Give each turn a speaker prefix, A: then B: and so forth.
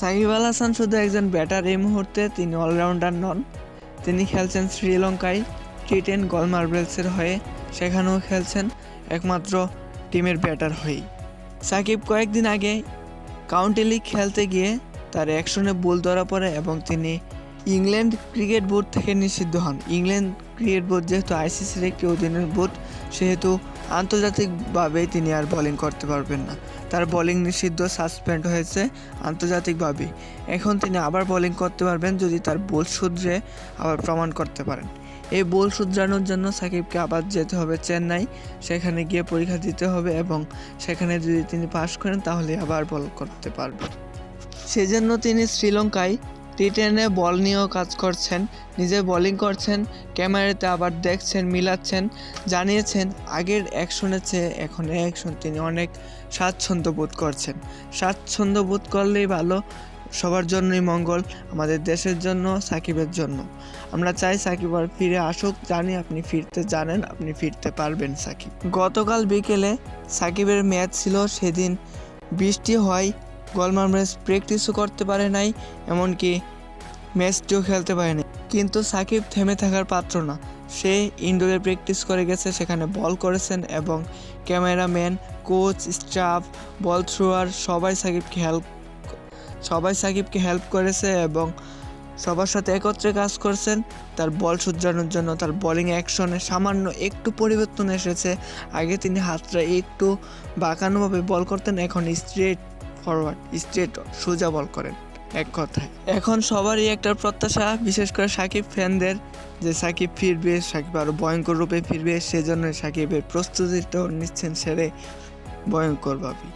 A: সাকিব আল হাসান শুধু একজন ব্যাটার এই মুহূর্তে, তিনি অলরাউন্ডার নন। তিনি খেলছেন শ্রীলঙ্কায় টি টেন গল মার্বেলসের হয়ে। সেখানেও খেলছেন একমাত্র টিমের ব্যাটার হয়েই। সাকিব কয়েকদিন আগে কাউন্টি লিগ খেলতে গিয়ে তার অ্যাকশনে বল ধরা পড়ে এবং তিনি ইংল্যান্ড ক্রিকেট বোর্ড থেকে নিষিদ্ধ হন। ইংল্যান্ড ক্রিকেট বোর্ড যেহেতু আইসিসির একটি অধীনের বোর্ড, সেহেতু আন্তর্জাতিকভাবে তিনি আর বোলিং করতে পারবেন না। তার বোলিং নিষিদ্ধ সাসপেন্ড হয়েছে আন্তর্জাতিকভাবে। এখন তিনি আবার বোলিং করতে পারবেন যদি তার বোল শুধরে আবার প্রমাণ করতে পারেন। এই বোল শুধরানোর জন্য সাকিবকে আবার যেতে হবে চেন্নাই, সেখানে গিয়ে পরীক্ষা দিতে হবে এবং সেখানে যদি তিনি পাশ করেন তাহলে আবার বল করতে পারবেন। সেজন্য তিনি শ্রীলঙ্কায় টি টেনে বল নিয়েও কাজ করছেন, নিজে বোলিং করছেন, ক্যামেরাতে আবার দেখছেন, মিলাচ্ছেন, জানিয়েছেন আগের অ্যাকশনের চেয়ে এখন অ্যাকশন তিনি অনেক স্বাচ্ছন্দ্য বোধ করছেন। স্বাচ্ছন্দ্য বোধ করলেই ভালো, সবার জন্যই মঙ্গল, আমাদের দেশের জন্য, সাকিবের জন্য। আমরা চাই সাকিব আর ফিরে আসুক, জানি আপনি ফিরতে জানেন, আপনি ফিরতে পারবেন সাকিব। গতকাল বিকেলে সাকিবের ম্যাচ ছিল, সেদিন বৃষ্টি হয় গোলমার ম্যাচ প্র্যাকটিসও করতে পারে নাই, এমনকি ম্যাচটিও খেলতে পারে নাই। কিন্তু সাকিব থেমে থাকার পাত্র না। সে ইনডোরে প্র্যাকটিস করে গেছে, সেখানে বল করেছেন এবং cameraman, coach, staff, ball thrower সবাই সাকিবকে হেল্প সবাই সাকিবকে হেল্প করেছে এবং সবার সাথে একত্রে কাজ করছেন। তার বল শুধরানোর জন্য তার বোলিং অ্যাকশনে সামান্য একটু পরিবর্তন এসেছে। আগে তিনি হাতটা একটু বাঁকানোভাবে বল করতেন, এখন স্ট্রেট ফরওয়ার্ড স্ট্রেট সোজা বল করেন এক কথায়। এখন সবারই একটা প্রত্যাশা, বিশেষ করে সাকিব ফ্যানদের, যে সাকিব ফিরবে, সাকিব আরও ভয়ঙ্কর রূপে ফিরবে, সেজন্য সাকিবের প্রস্তুতিটাও নিচ্ছেন সেরে ভয়ঙ্করভাবেই